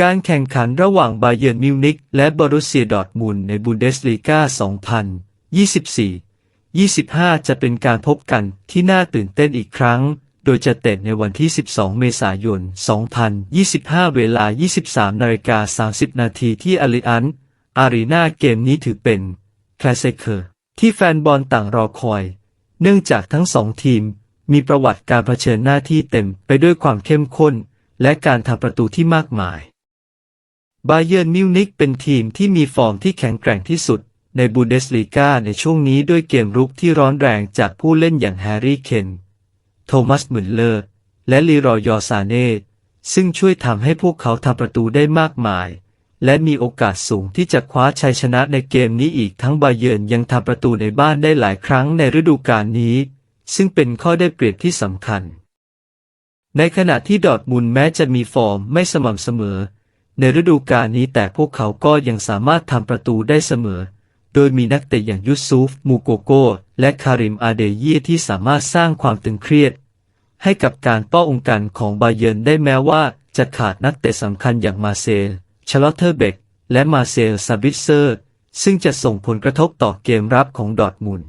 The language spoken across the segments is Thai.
การแข่งขันระหว่างบาเยิร์นมิวนิกและบอรุสเซียดอร์ทมุนในบุนเดสลีกา2024-25 จะเป็นการพบกันที่น่าตื่นเต้นอีกครั้ง โดยจะเตะในวันที่ 12 เมษายน 2025 เวลา 23นาฬิกา30 นาทีที่อาริอัน อารีนาเกมนี้ถือเป็นคลาสสิกเกอร์ที่แฟนบอลต่างรอคอย เนื่องจากทั้งสองทีมมีประวัติการเผชิญหน้าที่เต็มไปด้วยความเข้มข้น และการทำประตูที่มากมาย บาเยิร์นมิวนิกเป็นทีมที่มีฟอร์มที่แข็งแกร่งที่สุด ในบูเดสลีกาในช่วงนี้ด้วยเกมรุกที่ร้อนแรงจากผู้เล่นอย่างแฮร์รี่เคน โทมัสมุนเลอร์ และลีรอยยอร์ซาเน่ซึ่งช่วยทำให้พวกเขาทำประตูได้มากมาย และมีโอกาสสูงที่จะคว้าชัยชนะในเกมนี้อีกทั้งบาเยิร์นยังทำประตูในบ้านได้หลายครั้งในฤดูกาลนี้ ซึ่งเป็นข้อได้เปรียบที่สำคัญ ในขณะที่ดอร์ทมุนแม้จะมีฟอร์มไม่สม่ำเสมอ ในฤดูกาลนี้แต่พวกเขาก็ยังสามารถทำประตูได้เสมอ โดยมีนักเตะอย่างยุซูฟ มูโกโก และคาริม อาเดยีที่สามารถสร้างความตึงเครียด ให้กับการป้ององกันของบาเยิร์นได้แม้ว่าจะขาดนักเตะสำคัญอย่างมาเซล ชลอตเทอร์เบก และมาเซลซาบิเซอร์ ซึ่งจะส่งผลกระทบต่อเกมรับของดอร์ทมุน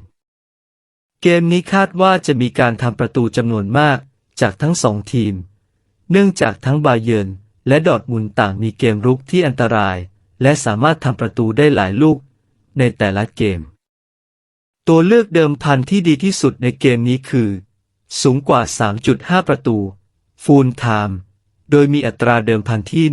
เกมนี้คาดว่าจะมีการทำประตูจำนวนมากจากทั้งสองทีม เนื่องจากทั้งบาเยิร์น และดอร์ทมุนต่างมีเกมรุกที่อันตราย และสามารถทำประตูได้หลายลูก ในแต่ละเกม ตัวเลือกเดิมพันที่ดีที่สุดในเกมนี้คือ สูงกว่า 3.5 ประตู ฟูลไทม์โดยมีอัตราเดิมพันที่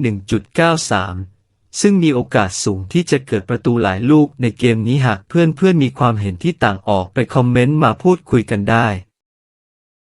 1.93 ซึ่งมีโอกาสสูงที่จะเกิดประตูหลายลูกในเกมนี้หากเพื่อนๆมีความเห็นที่ต่างออกไปคอมเมนต์มาพูดคุยกันได้